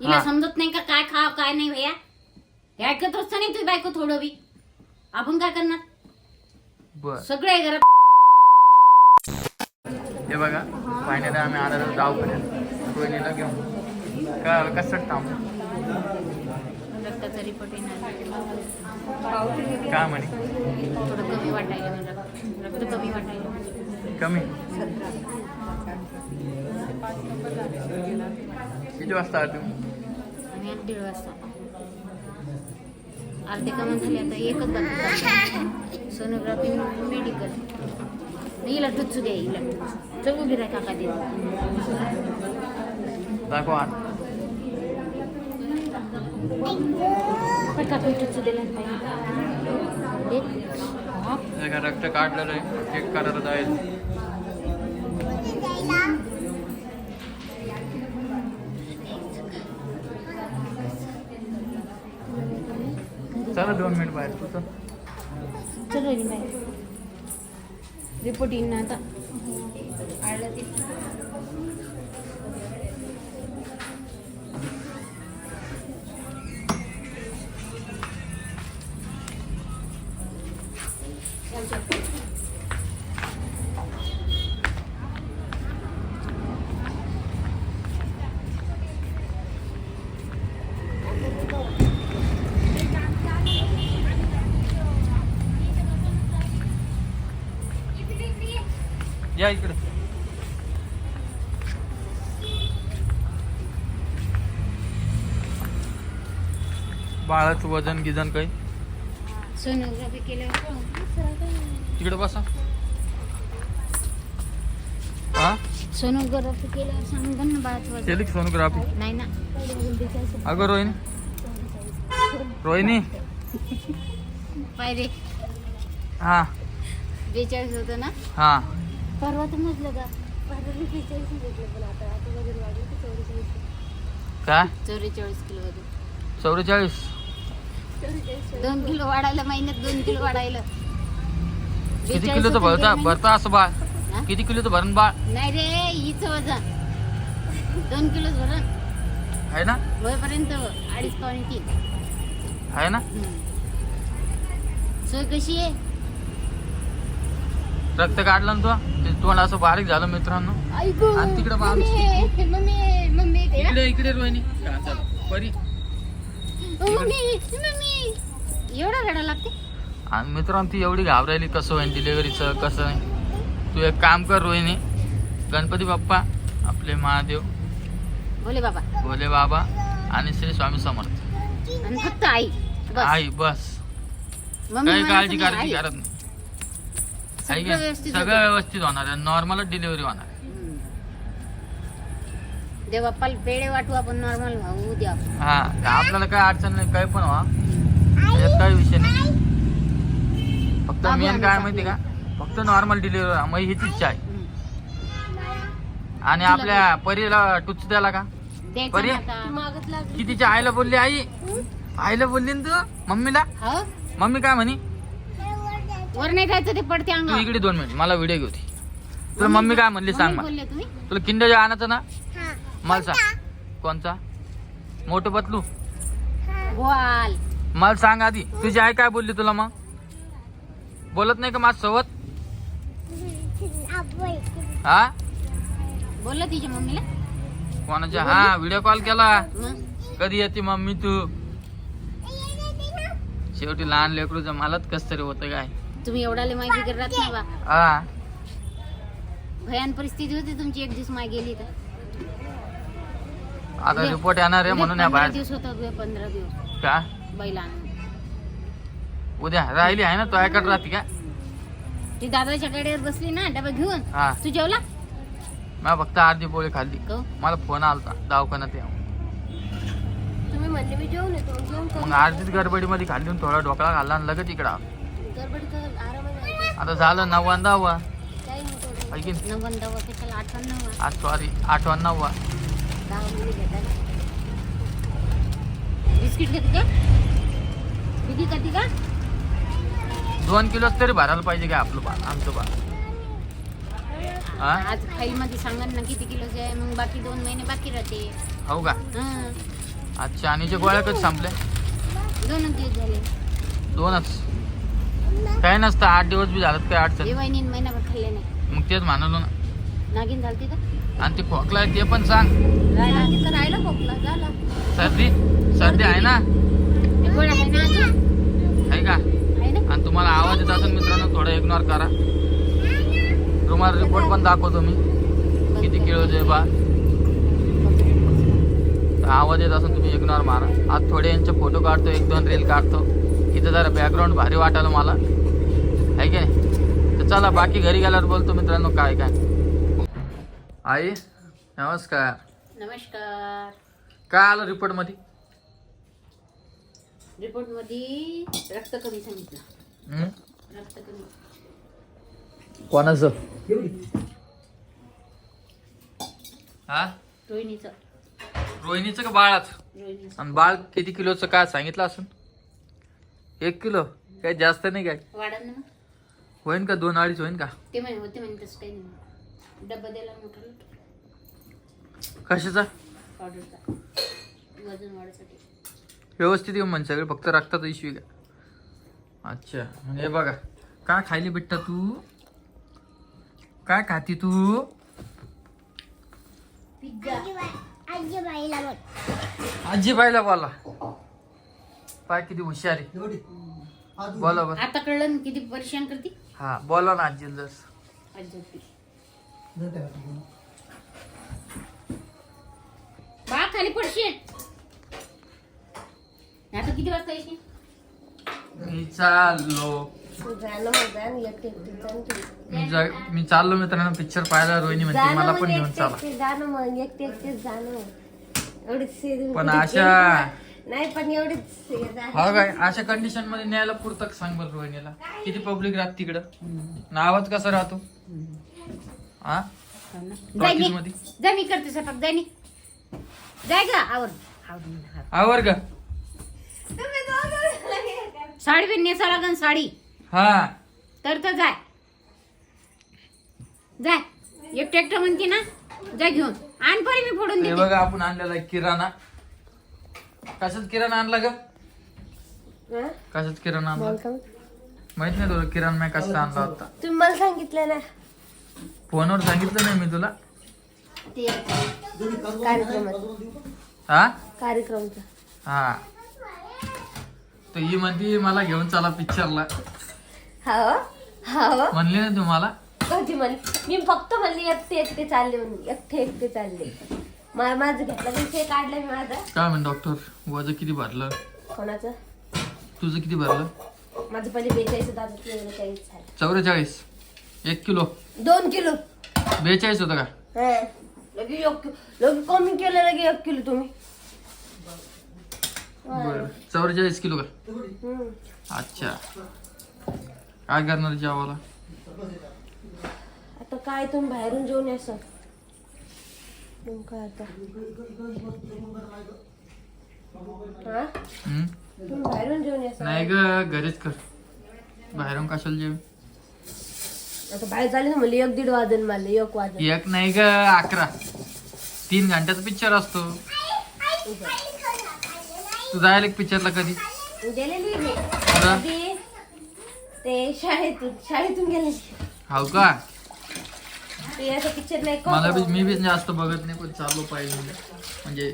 हिला हा. समजत नाही का काय खाव काय नाही भैया? हे ऐकत असतं नाही तुझी बायको थोडं बी. आपण काय करणार? बर. सगळे आहे घरात हे बघा फायनली आम्ही आलेलो दवाखान्यात रोहिणीला घेऊन. काय कसं रक्ताचा रिपोर्ट येणार काय म्हणे? थोडं कमी वाटायला रक्त कमी वाटायला. कमी? किती वाजता आला तू? आणि दीड वाजता अर्धे कामं झाले आता एकच बाकी सोनोग्राफी मेडिकल हिला टुचू द्या हिला. चल उभी राहा काका दे दाखव. काका टुचू दिला काय रक्त काढलेलं आहे. चेक करायला जाईल. चला दोन मिनिट बाहेर. तू चल. चल रिपोर्ट येईन ना आता. आलं ते या इकडे. बाळाचं वजन गिजन काही? सोनोग्राफी केल्यावर तिकडे बसा. हा? सोनोग्राफी केल्यावर सांगतो ना बाळाचं वजन. केली सोनोग्राफी? नाही ना. अगं रोहिणी. रोहिणी. पाय रे. हा. बेचाळीस होतं ना? हा. परवा तर म्हटलं का परवा मी बेचाळीस भेटलं पण आता आता वजन वाढलं की चौवेचाळीस. काय? चौवेचाळीस किलो वजन. चौवेचाळीस? दोन किलो वाढायला महिन्यात दोन किलो वाढायला. किती 42 किलोचं भरता भरता असं बाळ? किती किलोचं भरण बाळ. नाही रे हिचं वजन. दोन किलो भरण. आहे ना? वयपर्यंत अडीच पावणे तीन. आहे ना? हम्म. सोय कशी आहे? रक्त काढलं ना तू ते तोंड असं बारीक झालं मित्रांनो. आणि तिकडं इकडे. इकडे रोहिणी? परी. एवढा रडा लागते? आणि मित्रांनो ती एवढी घाबरायली कसं होईल डिलिव्हरीचं कसं नाही. तू एक काम कर रोहिणी. गणपती बाप्पा आपले महादेव. बोले बाबा. भोले बाबा आणि श्री स्वामी समर्थ. आणि फक्त आई. बस. आई बस. मम्मी काही काळजी आई. गरज नाही. आहे की? व्यवस्थित सगळं होतं. व्यवस्थित होणार आहे. नॉर्मलच डिलिव्हरी होणार आहे. हम्म. देव बाप्पाला पेढे वाटू आपण नॉर्मल होऊ द्या हा आपल्याला काय अडचण नाही काही पण व्हा. त्याच्यात काही विषय नाही. फक्त बाबू मेन काय आणायचा माहिती का? फक्त नॉर्मल डिलिव्हरी मग हीच इच्छा आहे. हम्म. आणि आपल्या परीला टुच द्याला का? द्यायचं बरी? ना आता. की तिच्या आईला बोलली आई? आईला बोलली ना तू मम्मीला? हो. मम्मी काय म्हणी? वर नाही जायचं ते पडते तू अंगावर इकडे दोन मिनिट मला व्हिडिओ घेऊ दे. तुला मम्मी काय म्हणली सांग मला. बोलले तुम्ही? तुला किंडर आणायचं ना मला सांग. कोणचा मोठं पतलू? बोल. मला सांग आधी. तुझी आई काय बोलली तुला मग? बोलत नाही का माझ सोबत हा? बोलला तिच्या मम्मीला? कोणाच्या? हा व्हिडिओ कॉल केला. मग? कधी येते मम्मी तू? शेवटी लहान लेकरूचं मलाच कस तरी होतं काय? तुम्ही एवढा लय माहिती करत बा हा. भयान परिस्थिती होती तुमची एक दिवस माय गेली तर. आता रिपोर्ट येणार आहे उद्या म्हणून या पंधरा बाहेर. दिवस होता पंधरा दिवस. का? बैला उद्या राहिली आहे ना तो ऐकत राहते का? ती दादाच्या गाडीवर बसली ना डबा घेऊन. हा. तू जेवला? मला फक्त अर्धी पोळी खाल्ली. हो मला फोन आलता दवाखान्यात या तुम्ही म्हणले मी जेवण येतो जेवण मग अर्धीच गडबडीमध्ये खाल्ली आणि थोडा ढोकळा खाल्ला आणि लगेच इकडं आलो. आता झालं नव्वद दहावा की. नव्वद आज सॉरी आठवण नव्वा बिस्किट घेते का? बिगी का? दोन किलो तरी भरायला पाहिजे काय आपलं बाळ आमचं हा? आज फाईल मध्ये सांगा ना किती किलोचे आहे मग बाकी दोन महिने बाकी राहते. हो का. अच्छा आणि जे गोळ्या कधी संपल्या दोन दिवस झाले. दोनच. काय नसतं आठ दिवस बी झालं काय अडचण? वहिनी महिनाभर खाल्ले नाही. मग तेच म्हणालो ना. नागिन झालती का? आणि ते खोकला आहे ते पण सांग. नागिन तर राहिला खोकला झाला. सर्दी? सर्दी आहे ना? ते गोळ्या आहे ना अजून आहे का? आहे ना? आणि तुम्हाला आवाज येत असेल मित्रांनो थोडं इग्नोर करा. तुम्हाला रिपोर्ट पण दाखवतो मी. किती किलोचे बा. तर आवाज येत असेल तुम्ही इग्नोर मारा. आज थोडे यांचे फोटो काढतो एक दोन रील काढतो. इथं जरा बॅकग्राऊंड भारी वाटायला मला. आहे की नाही? तर चला बाकी घरी गेल्यावर बोलतो मित्रांनो काय काय. आई नमस्कार. नमस्कार. काय आलं रिपोर्टमध्ये? रिपोर्टमध्ये रक्त कमी सांगितलं? रक्त कमी. कोणाचं? हा? रोहिणीचं. रोहिणीचं का बाळाच? आणि बाळ किती किलोचं काय सांगितलं असून? एक किलो. काय जास्त नाही काय? वाढन ना मग. होईन का? दोन अडीच होईन का? ते म्हणे होते म्हणे तसं काही नाही. डब्बा द्यायला मोठा कशाचा? ऑर्डरचा. वजन वाढायसाठी. व्यवस्थित येऊन म्हणजे सगळे फक्त रक्ताचा इश्यू का? अच्छा. आणि हे बघा. काय खायली बिट्टा तू? काय खाती तू? पिझ्झा. आजी बाईला बोला. पाय किती हुशारी बोला बरं. आता कळलं ना किती परेशान करते? हा बोला ना आजी जस. आज झोपली बा खाली पडशील. आता किती वाजता येशील? मी चाललो. मी जा- मी चाललो मित्रांनो पिक्चर पाहायला रोहिणी म्हणते मला पण घेऊन चाला. जाणं मग एकटे एकटे जाणं एवढीच पण अशा नाही पण एवढीच हे झालं. हा काय अशा कंडिशनमध्ये न्यायला पुरतक सांग बरं रोहिणीला? किती पब्लिक राहत तिकडं? नावाच कसा राहतो? हा जाय मी जाय मी करते स्वयंपाक. जाय नी जाय ग आवर आवरून घाल. आवर का साडी बी नेसा लागन साडी. हा. तर तर जाय. जाय. एक ट्रॅक्टर म्हणते ना जा घेऊन. आण परी मी फोडून हे देते. बघा आपण आणलेला आहे किराणा. कशाच किराणा आणला का हं? कशाच किराणा आणला? माहीत नाही तुला किराणा मी कसा आणला होता. तुम्ही मला सांगितलं ना. फोनवर सांगितलं नाही मी तुला. ते कार्यक्रमात हा? कार्यक्रमचा. हा. तर ही म्हणती मला घेऊन चला पिक्चरला. हो हो? म्हणली ना तुम्हाला कधी म्हणली? मी फक्त म्हणली एकटे एकटे चालले म्हणून. एकटे एकटे चालले. मा- माझं घेतलं. विषय काढला मी माझा. काय म्हण डॉक्टर वजन किती भरलं? कोणाचं? तुझं किती भरलं? माझं पहिले बेचाळीस होतं आता झालं. चौवेचाळीस. एक किलो. दोन किलो. बेचाळीस होतं का? हं. लगे एक किलो लगे कमी केलं लगे एक किलो तुम्ही. बरं. चौवेचाळीस किलो का. अच्छा. काय करणार जेवायला? आता काय तुम्ही बाहेरून जेवण असं मग काय आता हा? हम्म? तुम्ही बाहेरून जेवण असं नाही ग घरीच कर. बाहेरून कशाला जेव? आता बाहेर चालले ना म्हणले एक दीड वाजन मला एक वाजन. एक नाही ग अकरा. तीन घंट्याचा पिक्चर असतो. तू जायला पिक्चरला कधी? गेलेली मी. ते शाळेतून शाळेतून गेले हाव का? ते असं पिक्चर नाही का? मला बी मी बी जास्त बघत नाही पण चालू पाहिजे. म्हणजे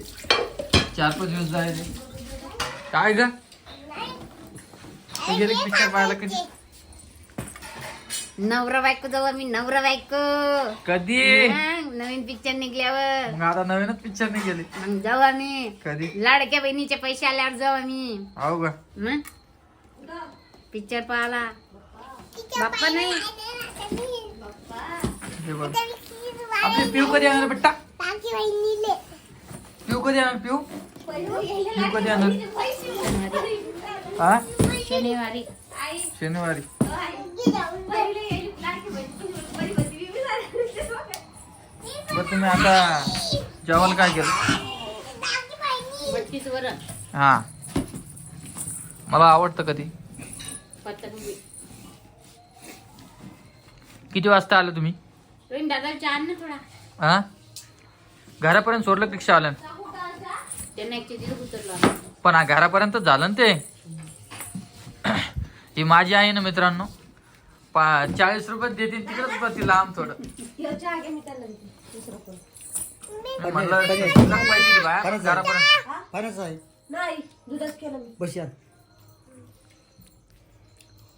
चार पाच दिवस जायचे काय ग? तू गेले पिक्चर पाहायला कधी नवरा बायको जाऊ आम्ही नवरा बायको. कधी? मग नवीन पिक्चर निघल्यावर. मग आता नवीनच पिक्चर नाही गेले. मग जाऊ आम्ही. कधी? लाडक्या बहिणीचे पैसे आल्यावर जाऊ आम्ही. हो? का मग पिक्चर पाहाला बाप्पा नाही. हे बघ. आपली पिऊ कधी येणार बेटा? पिऊ कधी येणार पिऊ? पिऊ कधी येणार हा शनिवारी. शनिवारी. बरं तुम्ही आता जेवायला काय केलं? हा. मला आवडतं कधी? किती वाजता आले तुम्ही? रोहिण दादा चहा आण ना थोडा. हा? घरापर्यंत सोडलं रिक्षा आल्या त्यांना एक तिथं उतरलो आम्ही. पण हा घरापर्यंत झालं ना ते? ही माझी आहे ना मित्रांनो. पा चाळीस रुपये देते तिकडेच बसती लांब थोडं. मी म्हणलं पैसे दे बाया. घरापर्यंत. फारच आहे. नाही दुधाच केलं मी. बस या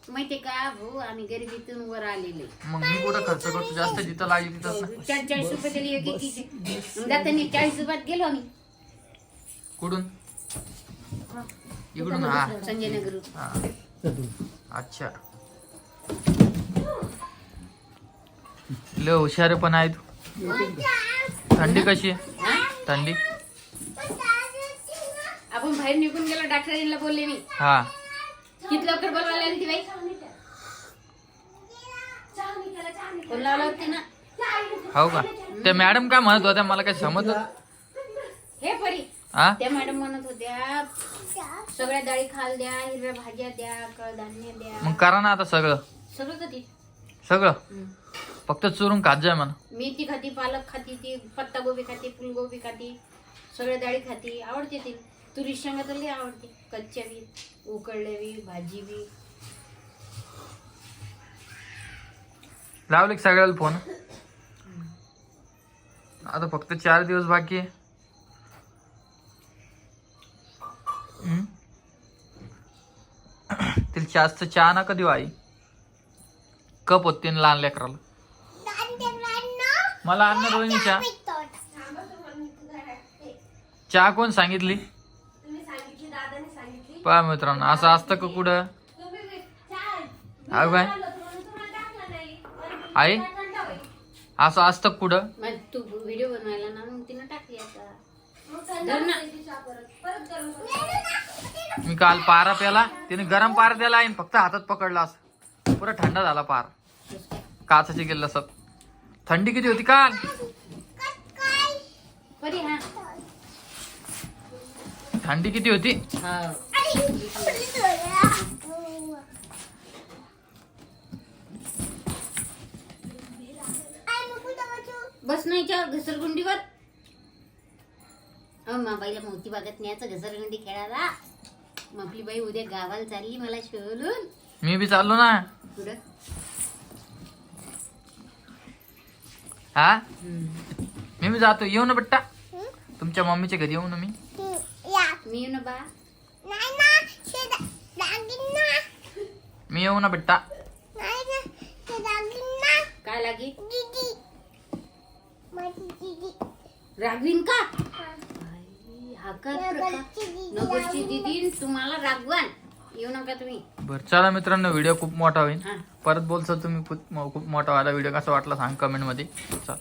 माहितीये का भाऊ आम्ही गरिबीतून वर आलेले मग मी कुठं खर्च करतो? जास्त जिथं लागली तिथं चार चाळीस रुपये दिली एक एकीचे जाताना चाळीस रुपयात गेलो आम्ही. कुठून? इकडून हा. संजय नगर हा. अच्छा. लय हुशार पण आहे तू. थंडी कशी आहे? थंडी? आपण बाहेर निघून गेलो डॉक्टरांना बोलले मी. हा. किती लवकर बोलवायला ती बाई? फोन लावला होती ना? हो का? त्या मॅडम काय म्हणत होत्या? मला काही समजत हे परी हा त्या मॅडम म्हणत होत्या सगळ्या डाळी खाल द्या हिरव्या भाज्या द्या कडधान्य द्या. मग करा ना आता सगळं. सगळं कधी सगळं? फक्त चुरून खात जाय म्हणा. मेथी खाती पालक खाती ती पत्ता गोबी खाती फुलगोबी खाती सगळ्या डाळी खाती. आवडते ती? तुरी शेंगा तर लई आवडते. कच्च्या बी उकडल्या बी भाजी बी. लावले सगळ्याला फोन? आता फक्त चार दिवस बाकी आहे. तिला जास्त चहा ना कधी आई. कप होते ना लहान लेकराला. मला अन्न रोहिणी चहा चहा कोण सांगितली? पहा मित्रांनो असं असतं का कुठं. अगं बाय आई. असं असतं कुठं मग तू व्हिडिओ बनवायला ना मग तिनं टाकली आता मग थंड धर ना. होईल ती चहा परत. परत गरम करू. मी काल पारा प्याला तिने गरम पारा द्याला आणि फक्त हातात पकडला असं पुरा थंड झाला पार काचाची गेला सब थंडी किती होती काल परी हा थंडी किती होती हा बस नाही घसरगुंडीवर. अहो माबाईला मोती बागत न्यायचं घसरगुंडी खेळायला. मग आपली बाई उद्या गावाला चालली मला शोधून. मी बी चाललो ना. पुढं. हा? मी बी जातो. येऊ ना बट्टा. तुमच्या मम्मीच्या घरी येऊ ना मी. मी येऊ ना बा. मी येऊ ना बेटा काय लागी रागवीन का आई, हा काय प्रकार? नगरची दिदी तुम्हाला रागवान येऊ नका तुम्ही बरं चला मित्रांनो व्हिडिओ खूप मोठा होईल हा परत बोलसा तुम्ही खूप खूप मोठा व्हायला व्हिडिओ कसा वाटला सांग कमेंटमध्ये चल